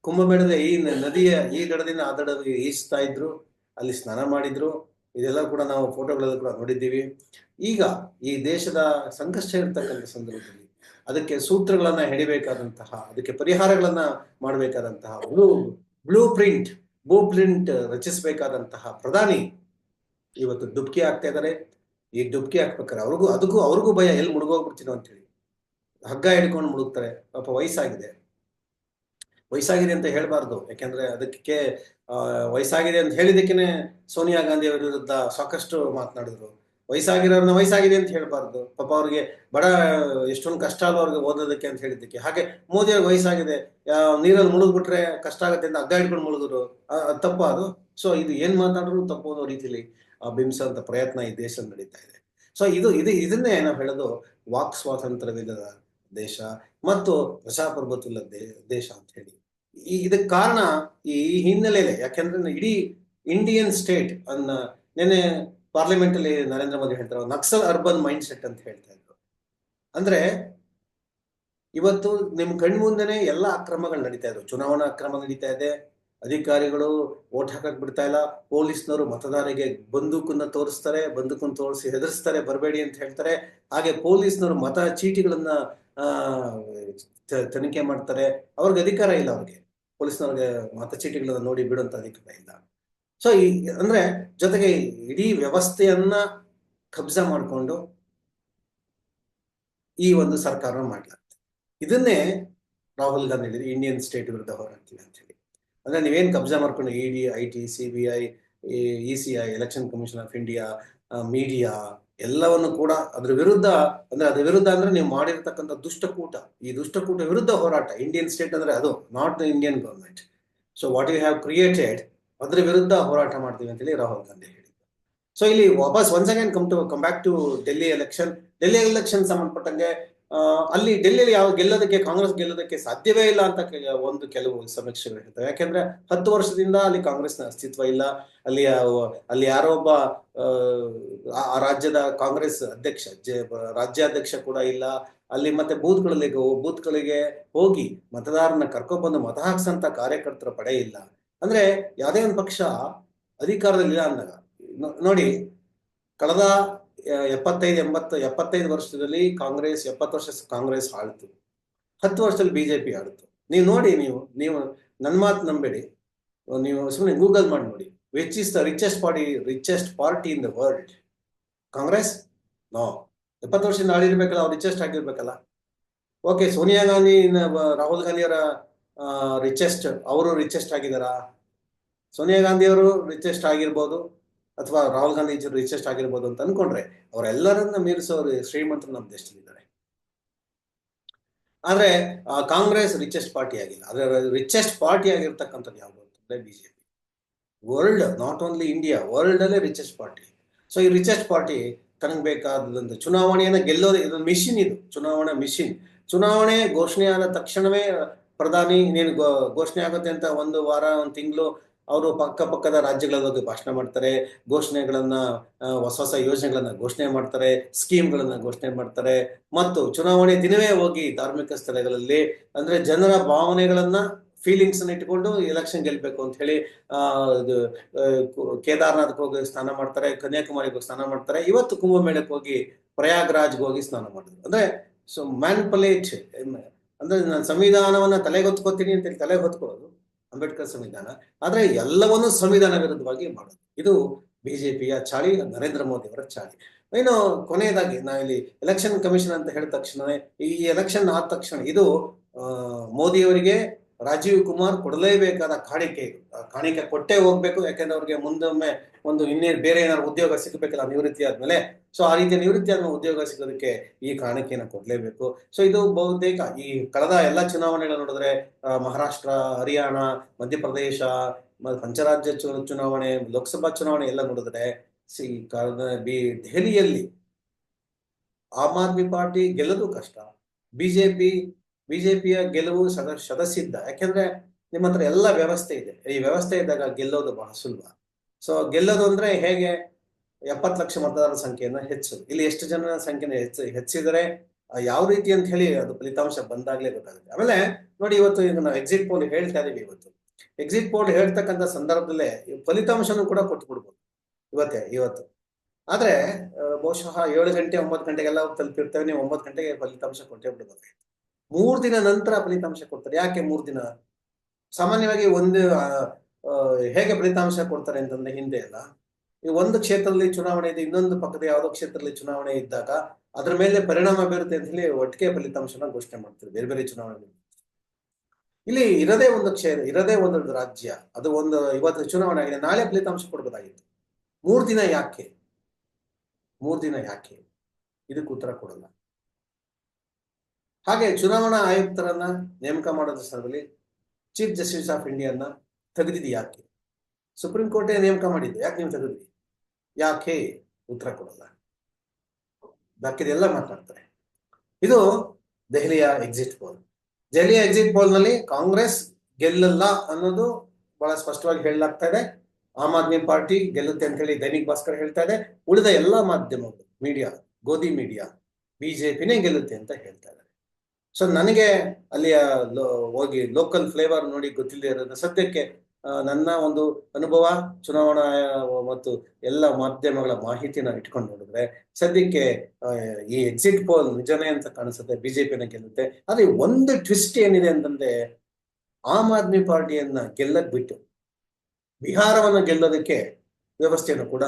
ಕುಂಭಮೇಳದ ಈ ನದಿಯ ಈ ದಡದಿಂದ ಆ ದಡದಲ್ಲಿ ಈಜ್ತಾ ಇದ್ರು, ಅಲ್ಲಿ ಸ್ನಾನ ಮಾಡಿದ್ರು. ಇದೆಲ್ಲ ಕೂಡ ನಾವು ಫೋಟೋಗಳಲ್ಲಿ ಕೂಡ ನೋಡಿದ್ದೀವಿ. ಈಗ ಈ ದೇಶದ ಸಂಕಷ್ಟ ಇರ್ತಕ್ಕಂಥ ಸಂದರ್ಭದಲ್ಲಿ ಅದಕ್ಕೆ ಸೂತ್ರಗಳನ್ನ ಹಿಡಿಬೇಕಾದಂತಹ, ಅದಕ್ಕೆ ಪರಿಹಾರಗಳನ್ನ ಮಾಡಬೇಕಾದಂತಹ blue blueprint blueprint ರಚಿಸಬೇಕಾದಂತಹ ಪ್ರಧಾನಿ ಇವತ್ತು ಡುಬ್ಕಿ ಆಗ್ತಾ ಇದ್ದಾರೆ. ಈ ಡುಬ್ಕಿ ಹಾಕ್ಬೇಕಾರೆ ಅವ್ರಿಗೂ, ಅದಕ್ಕೂ ಅವ್ರಿಗೂ ಭಯ ಎಲ್ಲಿ ಮುಳುಗೋಗ್ಬಿಡ್ತೀನೋ ಅಂತೇಳಿ. ಹಗ್ಗ ಹಿಡ್ಕೊಂಡು ಮುಳುಗ್ತಾರೆ. ಪಾಪ ವಯಸ್ಸಾಗಿದೆ. ವಯಸ್ಸಾಗಿದೆ ಅಂತ ಹೇಳ್ಬಾರ್ದು. ಯಾಕೆಂದ್ರೆ ಅದಕ್ಕೆ ವಯಸ್ಸಾಗಿದೆ ಅಂತ ಹೇಳಿದಕ್ಕೇನೆ ಸೋನಿಯಾ ಗಾಂಧಿ ಅವರ ವಿರುದ್ಧ ಸಾಕಷ್ಟು ಮಾತನಾಡಿದ್ರು. ವಯಸ್ಸಾಗಿರೋರ್ನ ವಯಸ್ಸಾಗಿದೆ ಅಂತ ಹೇಳಬಾರ್ದು. ಪಾಪ ಅವ್ರಿಗೆ ಬಡ, ಎಷ್ಟೊಂದು ಕಷ್ಟ ಆಗೋ ಅವ್ರಿಗೆ ಓದೋದಕ್ಕೆ ಅಂತ ಹೇಳಿದ್ದಕ್ಕೆ. ಹಾಗೆ ಮೋದಿ ಅವ್ರಿಗೆ ವಯಸ್ಸಾಗಿದೆ. ನೀರಲ್ಲಿ ಮುಳುಗ್ಬಿಟ್ರೆ ಕಷ್ಟ ಆಗುತ್ತೆ ಅಂತ ಹಗ್ಗ ಹಿಡ್ಕೊಂಡು ಮುಳುಗಿದ್ರು. ತಪ್ಪ ಅದು. ಸೊ, ಇದು ಏನ್ ಮಾತಾಡಿದ್ರು ತಪ್ಪು ಅನ್ನೋ ರೀತಿಲಿ ಬಿಂಬಿಸುವಂತ ಪ್ರಯತ್ನ ಈ ದೇಶ ನಡೀತಾ ಇದೆ. ಸೊ, ಇದು ಇದು, ಇದನ್ನೇ ನಾವು ಹೇಳೋದು ವಾಕ್ ಸ್ವಾತಂತ್ರ್ಯವಿಲ್ಲದ ದೇಶ ಮತ್ತು ಪ್ರಜಾಪ್ರಭುತ್ವದ ದೇ- ದೇಶ ಅಂತ ಹೇಳಿ. ಈ, ಇದಕ್ಕೆ ಕಾರಣ ಈ ಹಿನ್ನೆಲೆಯಲ್ಲಿ, ಯಾಕೆಂದ್ರೆ ಇಡೀ ಇಂಡಿಯನ್ ಸ್ಟೇಟ್ ಅನ್ನ ನೆನೆ ಪಾರ್ಲಿಮೆಂಟ್ ಅಲ್ಲಿ ನರೇಂದ್ರ ಮೋದಿ ಹೇಳ್ತಾರೆ, ನಕ್ಸಲ್ ಅರ್ಬನ್ ಮೈಂಡ್ ಸೆಟ್ ಅಂತ ಹೇಳ್ತಾ ಇದ್ರು. ಅಂದ್ರೆ ಇವತ್ತು ನಿಮ್ ಕಣ್ಮುಂದೆನೆ ಎಲ್ಲಾ ಅಕ್ರಮಗಳು ನಡೀತಾ ಇದ್ರು ಚುನಾವಣಾ ಅಕ್ರಮ ನಡೀತಾ ಇದೆ ಅಧಿಕಾರಿಗಳು ಓಟ್ ಹಾಕಕ್ ಬಿಡ್ತಾ ಇಲ್ಲ. ಪೊಲೀಸ್ನವರು ಮತದಾರರಿಗೆ ಬಂದೂಕನ್ನ ತೋರಿಸ್ತಾರೆ, ಬಂದೂಕನ್ನ ತೋರಿಸಿ ಹೆದರ್ಸ್ತಾರೆ, ಬರಬೇಡಿ ಅಂತ ಹೇಳ್ತಾರೆ. ಹಾಗೆ ಪೊಲೀಸ್ನವರು ಮತ ಚೀಟಿಗಳನ್ನ ತನಿಖೆ ಮಾಡ್ತಾರೆ. ಅವ್ರಿಗೆ ಅಧಿಕಾರ ಇಲ್ಲ ಅವ್ರಿಗೆ. ಪೊಲೀಸ್ನವ್ರಿಗೆ ಮತ ಚೀಟಿಗಳನ್ನ ನೋಡಿ ಬಿಡುವಂತ ಅಧಿಕಾರ ಇಲ್ಲ. ಸೊ ಈ, ಅಂದ್ರೆ ಜೊತೆಗೆ ಇಡೀ ವ್ಯವಸ್ಥೆಯನ್ನ ಕಬ್ಜಾ ಮಾಡಿಕೊಂಡು ಈ ಒಂದು ಸರ್ಕಾರ ಮಾಡ್ಲಾಗ್ತದೆ. ಇದನ್ನೇ ರಾಹುಲ್ ಗಾಂಧಿ ಹೇಳಿದ್ರು ಇಂಡಿಯನ್ ಸ್ಟೇಟ್ ವಿರುದ್ಧ ಹೋರಾಡ್ತೀವಿ ಅಂತ ಹೇಳಿ. ಅಂದ್ರೆ ನೀವೇನ್ ಕಬ್ಜಾ ಮಾಡ್ಕೊಂಡು E D I T C B I E C I election commission of India media ಎಲ್ಲವನ್ನು ಕೂಡ ಅದ್ರ ವಿರುದ್ಧ, ಅಂದ್ರೆ ಅದ್ರ ವಿರುದ್ಧ ಅಂದ್ರೆ ನೀವು ಮಾಡಿರ್ತಕ್ಕಂಥ ದುಷ್ಟಕೂಟ. ಈ ದುಷ್ಟಕೂಟ ವಿರುದ್ಧ ಹೋರಾಟ ಇಂಡಿಯನ್ ಸ್ಟೇಟ್ ಅಂದ್ರೆ ಅದು not the Indian government so what you have created ಅದ್ರ ವಿರುದ್ಧ ಹೋರಾಟ ಮಾಡ್ತೀವಿ ಅಂತೇಳಿ ರಾಹುಲ್ ಗಾಂಧಿ ಹೇಳಿದ್ರು. ಸೊ ಇಲ್ಲಿ ವಾಪಸ್ once again come to come back to Delhi election Delhi election ಸಂಬಂಧಪಟ್ಟಂಗೆ ಅಲ್ಲಿ ಡೆಲ್ಲಿಯಲ್ಲಿ ಯಾವ ಗೆಲ್ಲೋದಕ್ಕೆ ಕಾಂಗ್ರೆಸ್ ಗೆಲ್ಲೋದಕ್ಕೆ ಸಾಧ್ಯವೇ ಇಲ್ಲ ಅಂತ ಒಂದು ಕೆಲವು ಸಮೀಕ್ಷೆಗಳು ಹೇಳ್ತವೆ. ಯಾಕೆಂದ್ರೆ ಹತ್ತು ವರ್ಷದಿಂದ ಅಲ್ಲಿ ಕಾಂಗ್ರೆಸ್ನ ಅಸ್ತಿತ್ವ ಇಲ್ಲ. ಅಲ್ಲಿ ಅಲ್ಲಿ ಯಾರೋ ಒಬ್ಬ ಆ, ರಾಜ್ಯದ ಕಾಂಗ್ರೆಸ್ ಅಧ್ಯಕ್ಷ ರಾಜ್ಯಾಧ್ಯಕ್ಷ ಕೂಡ ಇಲ್ಲ. ಅಲ್ಲಿ ಮತ್ತೆ ಬೂತ್ಗಳಲ್ಲಿ ಬೂತ್ಗಳಿಗೆ ಹೋಗಿ ಮತದಾರನ ಕರ್ಕೊಂಡ್ಬಂದು ಮತ ಹಾಕ್ಸಂತ ಕಾರ್ಯಕರ್ತರ ಪಡೆ ಇಲ್ಲ. ಅಂದ್ರೆ ಯಾವುದೇ ಒಂದು ಪಕ್ಷ ಅಧಿಕಾರದಲ್ಲಿಲ್ಲ ಅಂದಾಗ ನೋ- ನೋಡಿ ಕಳೆದ ಎಪ್ಪತ್ತೈದು, ಎಂಬತ್ತು, ಎಪ್ಪತ್ತೈದು ವರ್ಷದಲ್ಲಿ ಕಾಂಗ್ರೆಸ್, ಎಪ್ಪತ್ತು ವರ್ಷ ಕಾಂಗ್ರೆಸ್ ಆಳ್ತು. ಹತ್ತು ವರ್ಷದಲ್ಲಿ ಬಿಜೆಪಿ ಆಳ್ತು. ನೀವು ನೋಡಿ ನೀವು ನೀವು ನನ್ನ ಮಾತು ನಂಬೇಡಿ. ನೀವು ಸುಮ್ಮನೆ ಗೂಗಲ್ ಮಾಡಿ ನೋಡಿ. Which is the richest party richest party in the world Congress? No. ಎಪ್ಪತ್ತು ವರ್ಷದಿಂದ ಆಳಿರ್ಬೇಕಲ್ಲ, ಅವ್ರು ರಿಚೆಸ್ಟ್ ಆಗಿರ್ಬೇಕಲ್ಲ. ಓಕೆ ಸೋನಿಯಾ ಗಾಂಧಿ ರಾಹುಲ್ ಗಾಂಧಿಯವರ ರಿಚೆಸ್ಟ್ ಅವರು ರಿಚೆಸ್ಟ್ ಆಗಿದಾರಾ ಸೋನಿಯಾ ಗಾಂಧಿಯವರು ರಿಚೆಸ್ಟ್ ಆಗಿರ್ಬೋದು. ಅಥವಾ ರಾಹುಲ್ ಗಾಂಧಿ ರಿಚೆಸ್ಟ್ ಆಗಿರ್ಬೋದು ಅಂತ ಅನ್ಕೊಂಡ್ರೆ ಅವರೆಲ್ಲರನ್ನ ಮೀರಿಸೋರು ಶ್ರೀಮಂತರು ನಮ್ಮ ದೇಶದಲ್ಲಿದ್ದಾರೆ. ಆದ್ರೆ ಕಾಂಗ್ರೆಸ್ ರಿಚೆಸ್ಟ್ ಪಾರ್ಟಿ ಆಗಿಲ್ಲ. ಆದ್ರೆ ರಿಚೆಸ್ಟ್ ಪಾರ್ಟಿ ಆಗಿರ್ತಕ್ಕಂಥದ್ದು ಯಾವುದು ಅಂತಂದ್ರೆ BJP world not only India world ಅಲ್ಲೇ ರಿಚೆಸ್ಟ್ ಪಾರ್ಟಿ ಸೊ ಈ ರಿಚೆಸ್ಟ್ ಪಾರ್ಟಿ ತನಗೆ ಬೇಕಾದಂತ ಚುನಾವಣೆಯನ್ನ ಗೆಲ್ಲೋದು, ಇದೊಂದು ಮಿಷಿನ್ ಇದು. ಚುನಾವಣಾ ಮಿಷಿನ್ ಚುನಾವಣೆ ಘೋಷಣೆ ಆದ ತಕ್ಷಣವೇ ಪ್ರಧಾನಿ, ನೀನು ಘೋಷಣೆ ಆಗುತ್ತೆ ಅಂತ ಒಂದು ವಾರ, ಒಂದು ತಿಂಗಳು ಅವರು ಪಕ್ಕ ಪಕ್ಕದ ರಾಜ್ಯಗಳಲ್ಲಿ ಹೋಗಿ ಭಾಷಣ ಮಾಡ್ತಾರೆ, ಘೋಷಣೆಗಳನ್ನ ಹೊಸ ಹೊಸ ಯೋಜನೆಗಳನ್ನ ಘೋಷಣೆ ಮಾಡ್ತಾರೆ ಸ್ಕೀಮ್ಗಳನ್ನ ಘೋಷಣೆ ಮಾಡ್ತಾರೆ. ಮತ್ತು ಚುನಾವಣೆ ದಿನವೇ ಹೋಗಿ ಧಾರ್ಮಿಕ ಸ್ಥಳಗಳಲ್ಲಿ, ಅಂದ್ರೆ ಜನರ ಭಾವನೆಗಳನ್ನ ಫೀಲಿಂಗ್ಸ್ ಅನ್ನ ಇಟ್ಕೊಂಡು ಎಲೆಕ್ಷನ್ ಗೆಲ್ಬೇಕು ಅಂತ ಹೇಳಿ ಕೇದಾರ್ನಾಥ್ಗೆ ಹೋಗಿ ಸ್ನಾನ ಮಾಡ್ತಾರೆ, ಕನ್ಯಾಕುಮಾರಿಗೆ ಹೋಗಿ ಸ್ನಾನ ಮಾಡ್ತಾರೆ. ಇವತ್ತು ಕುಂಭಮೇಳಕ್ಕೆ ಹೋಗಿ ಪ್ರಯಾಗ್ರಾಜ್ಗೆ ಹೋಗಿ ಸ್ನಾನ ಮಾಡಿದ್ರು. ಅಂದ್ರೆ ಸೊ ಮ್ಯಾನ್ಪಲೇಟ್ ಅಂದ್ರೆ, ನಾನು ಸಂವಿಧಾನವನ್ನ ತಲೆಗೊತ್ಕೋತೀನಿ ಅಂತೇಳಿ ತಲೆಗೆ ಹೊತ್ಕೊಳ್ಳೋದು. ಅಂಬೇಡ್ಕರ್ ಸಂವಿಧಾನ, ಆದ್ರೆ ಎಲ್ಲವನ್ನೂ ಸಂವಿಧಾನ ವಿರುದ್ಧವಾಗಿ ಮಾಡೋದು. ಇದು ಬಿಜೆಪಿಯ ಚಾಳಿ, ನರೇಂದ್ರ ಮೋದಿ ಅವರ ಚಾಳಿ. ಇನ್ನು ಕೊನೆಯದಾಗಿ ನಾ ಇಲ್ಲಿ ಎಲೆಕ್ಷನ್ ಕಮಿಷನ್ ಅಂತ ಹೇಳಿದ ತಕ್ಷಣವೇ ಈ ಎಲೆಕ್ಷನ್ ಆದ ತಕ್ಷಣ ಇದು ಮೋದಿ ಅವರಿಗೆ ರಾಜೀವ್ ಕುಮಾರ್ ಕೊಡಲೇಬೇಕಾದ ಕಾಣಿಕೆ ಕಾಣಿಕೆ ಕೊಟ್ಟೇ ಹೋಗ್ಬೇಕು, ಯಾಕೆಂದ್ರೆ ಅವ್ರಿಗೆ ಮುಂದೊಮ್ಮೆ ಒಂದು ಇನ್ನೇನು ಬೇರೆ ಏನಾದ್ರು ಉದ್ಯೋಗ ಸಿಗಬೇಕಲ್ಲ ನಿವೃತ್ತಿ ಆದ್ಮೇಲೆ? ಸೊ ಆ ರೀತಿಯ ನಿವೃತ್ತಿ ಆದ್ಮೇಲೆ ಉದ್ಯೋಗ ಸಿಗೋದಕ್ಕೆ ಈ ಕಾಣಿಕೆಯನ್ನು ಕೊಡ್ಲೇಬೇಕು. ಸೊ ಇದು ಬಹುತೇಕ ಈ ಕಳೆದ ಎಲ್ಲ ಚುನಾವಣೆಗಳನ್ನ ನೋಡಿದ್ರೆ ಮಹಾರಾಷ್ಟ್ರ, ಹರಿಯಾಣ, ಮಧ್ಯಪ್ರದೇಶ ಪಂಚರಾಜ್ಯ ಚುನಾವಣೆ, ಲೋಕಸಭಾ ಚುನಾವಣೆ ಎಲ್ಲ ನೋಡಿದ್ರೆ, ಸಿ ಬಿ, ದೆಹಲಿಯಲ್ಲಿ ಆಮ್ ಆದ್ಮಿ ಪಾರ್ಟಿ ಗೆಲ್ಲೋದು ಕಷ್ಟ. ಬಿಜೆಪಿ, ಬಿಜೆಪಿಯ ಗೆಲುವು ಸದ ಶತಸಿದ್ಧ ಯಾಕೆಂದ್ರೆ ನಿಮ್ಮ ಹತ್ರ ಎಲ್ಲ ವ್ಯವಸ್ಥೆ ಇದೆ. ಈ ವ್ಯವಸ್ಥೆ ಇದ್ದಾಗ ಗೆಲ್ಲೋದು ಬಹಳ ಸುಲಭ. ಸೊ ಗೆಲ್ಲೋದು ಅಂದ್ರೆ ಹೇಗೆ? ಎಪ್ಪತ್ತು ಲಕ್ಷ ಮತದಾರರ ಸಂಖ್ಯೆಯನ್ನು ಹೆಚ್ಚು. ಇಲ್ಲಿ ಎಷ್ಟು ಜನರ ಸಂಖ್ಯೆನ ಹೆಚ್ಚು, ಹೆಚ್ಚಿದರೆ ಯಾವ ರೀತಿ ಅಂತ ಹೇಳಿ ಅದು ಫಲಿತಾಂಶ ಬಂದಾಗ್ಲೇ ಗೊತ್ತಾಗುತ್ತೆ. ಆಮೇಲೆ ನೋಡಿ ಇವತ್ತು ಈಗ ನಾವು ಎಕ್ಸಿಟ್ ಪೋಲ್ ಹೇಳ್ತಾ ಇದೀವಿ ಇವತ್ತು. ಎಕ್ಸಿಟ್ ಪೋಲ್ ಹೇಳ್ತಕ್ಕಂಥ ಸಂದರ್ಭದಲ್ಲೇ ಫಲಿತಾಂಶನೂ ಕೂಡ ಕೊಟ್ಟು ಬಿಡ್ಬೋದು ಇವತ್ತೇ, ಇವತ್ತು. ಆದ್ರೆ ಬಹುಶಃ ಏಳು ಗಂಟೆ, ಒಂಬತ್ತು ಗಂಟೆಗೆಲ್ಲ ತಲುಪಿರ್ತೇವೆ, ನೀವು ಒಂಬತ್ತು ಗಂಟೆಗೆ ಫಲಿತಾಂಶ ಕೊಟ್ಟೇ ಬಿಡ್ಬೋದು ಮೂರ್ ದಿನ ನಂತರ ಫಲಿತಾಂಶ ಕೊಡ್ತಾರೆ. ಯಾಕೆ ಮೂರ್ ದಿನ? ಸಾಮಾನ್ಯವಾಗಿ ಒಂದು ಹೇಗೆ ಫಲಿತಾಂಶ ಕೊಡ್ತಾರೆ ಅಂತಂದ್ರೆ ಹಿಂದೆ ಅಲ್ಲ. ಈ ಒಂದು ಕ್ಷೇತ್ರದಲ್ಲಿ ಚುನಾವಣೆ ಇದೆ, ಇನ್ನೊಂದು ಪಕ್ಕದ ಯಾವುದೋ ಕ್ಷೇತ್ರದಲ್ಲಿ ಚುನಾವಣೆ ಇದ್ದಾಗ ಅದ್ರ ಮೇಲೆ ಪರಿಣಾಮ ಬೀರುತ್ತೆ ಅಂತ ಹೇಳಿ ಒಟ್ಟಿಗೆ ಫಲಿತಾಂಶನ ಘೋಷಣೆ ಮಾಡ್ತಾರೆ ಬೇರೆ ಬೇರೆ ಚುನಾವಣೆ ಇಲ್ಲಿ ಇರದೇ ಒಂದು ಕ್ಷೇತ್ರ, ಇರದೇ ಒಂದು ರಾಜ್ಯ, ಅದು ಒಂದು ಇವತ್ತು ಚುನಾವಣೆ ಆಗಿದೆ, ನಾಳೆ ಫಲಿತಾಂಶ ಕೊಡಬೇಕಾಗಿತ್ತು ಮೂರ್ ದಿನ ಯಾಕೆ? ಮೂರ್ ದಿನ ಯಾಕೆ? ಇದಕ್ಕೆ ಉತ್ತರ ಕೊಡಲ್ಲ. ಹಾಗೆ ಚುನಾವಣಾ ಆಯುಕ್ತರನ್ನ ನೇಮಕ ಮಾಡೋದ್ರ ಸ್ಥಳದಲ್ಲಿ ಚೀಫ್ ಜಸ್ಟಿಸ್ ಆಫ್ ಇಂಡಿಯಾನ ತೆಗೆದಿದ್ದು ಯಾಕೆ? ಸುಪ್ರೀಂ ಕೋರ್ಟೇ ನೇಮಕ ಮಾಡಿದ್ದು. ಯಾಕೆ ನೀವು ತೆಗೆದ್ರಿ ಯಾಕೆ? ಉತ್ತರ ಕೊಡಲ್ಲ. ಬಾಕಿದೆಲ್ಲ ಮಾತಾಡ್ತಾರೆ. ಇದು ದೆಹಲಿಯ ಎಕ್ಸಿಟ್ ಪೋಲ್ ದೆಹಲಿಯ ಎಕ್ಸಿಟ್ ಪೋಲ್ನಲ್ಲಿ ಕಾಂಗ್ರೆಸ್ ಗೆಲ್ಲಲ್ಲ ಅನ್ನೋದು ಬಹಳ ಸ್ಪಷ್ಟವಾಗಿ ಹೇಳಲಾಗ್ತಾ ಇದೆ. ಆಮ್ ಆದ್ಮಿ ಪಾರ್ಟಿ ಗೆಲ್ಲುತ್ತೆ ಅಂತ ಹೇಳಿ ದೈನಿಕ್ ಭಾಸ್ಕರ್ ಹೇಳ್ತಾ ಇದೆ. ಉಳಿದ ಎಲ್ಲಾ ಮಾಧ್ಯಮಗಳು, ಮೀಡಿಯಾ, ಗೋಧಿ ಮೀಡಿಯಾ, ಬಿಜೆಪಿನೇ ಗೆಲ್ಲುತ್ತೆ ಅಂತ ಹೇಳ್ತಾ ಇದ್ದಾರೆ. ಸೊ ನನಗೆ ಅಲ್ಲಿಯ ಹೋಗಿ ಲೋಕಲ್ ಫ್ಲೇವರ್ ನೋಡಿ ಗೊತ್ತಿಲ್ಲದೆ ಇರೋದು ಸದ್ಯಕ್ಕೆ ನನ್ನ ಒಂದು ಅನುಭವ, ಚುನಾವಣಾ, ಮತ್ತು ಎಲ್ಲ ಮಾಧ್ಯಮಗಳ ಮಾಹಿತಿನ ಇಟ್ಕೊಂಡು ನೋಡಿದ್ರೆ, ಸದ್ಯಕ್ಕೆ ಈ ಎಕ್ಸಿಟ್ ಪೋಲ್ ನಿಜನೇ ಅಂತ ಕಾಣಿಸುತ್ತೆ, ಬಿಜೆಪಿನ ಗೆಲ್ಲುತ್ತೆ. ಆದ್ರೆ ಒಂದು ಟ್ವಿಸ್ಟ್ ಏನಿದೆ ಅಂತಂದ್ರೆ, ಆಮ್ ಆದ್ಮಿ ಪಾರ್ಟಿಯನ್ನ ಗೆಲ್ಲದ್ ಬಿಟ್ಟು ಬಿಹಾರವನ್ನ ಗೆಲ್ಲೋದಕ್ಕೆ ವ್ಯವಸ್ಥೆಯನ್ನು ಕೂಡ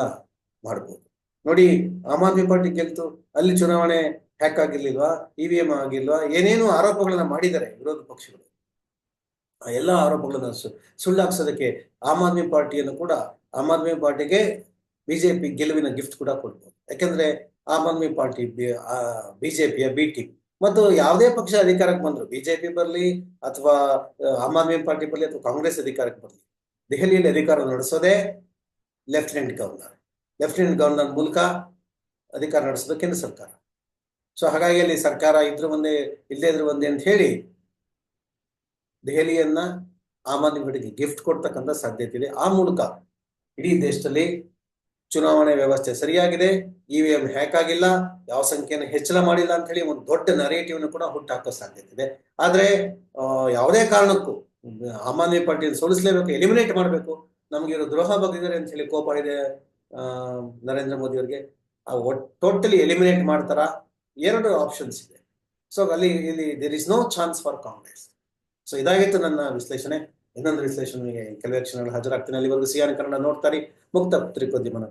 ಮಾಡಬಹುದು ನೋಡಿ, ಆಮ್ ಆದ್ಮಿ ಪಾರ್ಟಿ ಗೆಲ್ತು, ಅಲ್ಲಿ ಚುನಾವಣೆ ಹ್ಯಾಕ್ ಆಗಿರ್ಲಿಲ್ವಾ, ಇ ವಿ ಎಂ ಆಗಿಲ್ವಾ, ಏನೇನು ಆರೋಪಗಳನ್ನ ಮಾಡಿದ್ದಾರೆ ವಿರೋಧ ಪಕ್ಷಗಳು. ಎಲ್ಲ ಆರೋಪಗಳನ್ನು ಸುಳ್ಳಾಗ್ಸೋದಕ್ಕೆ ಆಮ್ ಆದ್ಮಿ ಪಾರ್ಟಿಯನ್ನು ಕೂಡ, ಆಮ್ ಆದ್ಮಿ ಪಾರ್ಟಿಗೆ ಬಿಜೆಪಿ ಗೆಲುವಿನ ಗಿಫ್ಟ್ ಕೂಡ ಕೊಡ್ಬೋದು. ಯಾಕೆಂದ್ರೆ ಆಮ್ ಆದ್ಮಿ ಪಾರ್ಟಿ ಬಿಜೆಪಿಯ ಬಿ ಟಿ ಮತ್ತು ಯಾವುದೇ ಪಕ್ಷ ಅಧಿಕಾರಕ್ಕೆ ಬಂದ್ರು, ಬಿಜೆಪಿ ಬರಲಿ ಅಥವಾ ಆಮ್ ಆದ್ಮಿ ಪಾರ್ಟಿ ಬರಲಿ ಅಥವಾ ಕಾಂಗ್ರೆಸ್ ಅಧಿಕಾರಕ್ಕೆ ಬರಲಿ, ದೆಹಲಿಯಲ್ಲಿ ಅಧಿಕಾರ ನಡೆಸೋದೇ ಲೆಫ್ಟಿನೆಂಟ್ ಗವರ್ನರ್. ಲೆಫ್ಟಿನೆಂಟ್ ಗವರ್ನರ್ ಮೂಲಕ ಅಧಿಕಾರ ನಡೆಸೋದು ಕೇಂದ್ರ ಸರ್ಕಾರ. ಸೊ, ಹಾಗಾಗಿ ಅಲ್ಲಿ ಸರ್ಕಾರ ಇದ್ರು ಒಂದೇ, ಇಲ್ಲದೇ ಇದ್ರು ಒಂದೇ ಅಂತ ಹೇಳಿ ದೆಹಲಿಯನ್ನ ಆಮ್ ಆದ್ಮಿ ಪಾರ್ಟಿಗೆ ಗಿಫ್ಟ್ ಕೊಡ್ತಕ್ಕಂಥ ಸಾಧ್ಯತೆ ಇದೆ. ಆ ಮೂಲಕ ಇಡೀ ದೇಶದಲ್ಲಿ ಚುನಾವಣೆ ವ್ಯವಸ್ಥೆ ಸರಿಯಾಗಿದೆ ಇ ವಿ ಎಂ ಹ್ಯಾಕ್ ಆಗಿಲ್ಲ, ಯಾವ ಸಂಖ್ಯೆಯನ್ನು ಹೆಚ್ಚಳ ಮಾಡಿಲ್ಲ ಅಂತ ಹೇಳಿ ಒಂದು ದೊಡ್ಡ ನರೇಟಿವ್ ಕೂಡ ಹುಟ್ಟಾಕೋ ಸಾಧ್ಯತೆ ಇದೆ. ಆದ್ರೆ ಯಾವುದೇ ಕಾರಣಕ್ಕೂ ಆಮ್ ಆದ್ಮಿ ಪಾರ್ಟಿಯನ್ನು ಸೋಲಿಸಲೇಬೇಕು ಎಲಿಮಿನೇಟ್ ಮಾಡಬೇಕು ನಮ್ಗೆ ಇವರು ದ್ರೋಹ ಬಗೆದಿದ್ದಾರೆ ಅಂತ ಹೇಳಿ ಕೋಪ ಇದೆ ನರೇಂದ್ರ ಮೋದಿ ಅವರಿಗೆ. ಟೋಟಲಿ ಎಲಿಮಿನೇಟ್ ಮಾಡ್ತಾರ? ಎರಡು ಆಪ್ಷನ್ಸ್ ಇದೆ. ಸೊ ಅಲ್ಲಿ, ಇಲ್ಲಿ there is no chance for Congress so ಇದಾಗಿತ್ತು ನನ್ನ ವಿಶ್ಲೇಷಣೆ. ಇನ್ನೊಂದು ವಿಶ್ಲೇಷಣೆಗೆ ಕೆಲವೇ ಕ್ಷಣಗಳು ಹಾಜರಾಗ್ತೀನಿ. ಅಲ್ಲಿವರೆಗೂ ಸಿಯಾನ ಕನ್ನಡ ನೋಡ್ತಾರೆ ಮುಕ್ತ ಪತ್ರಿಕೋದ್ಯಮನ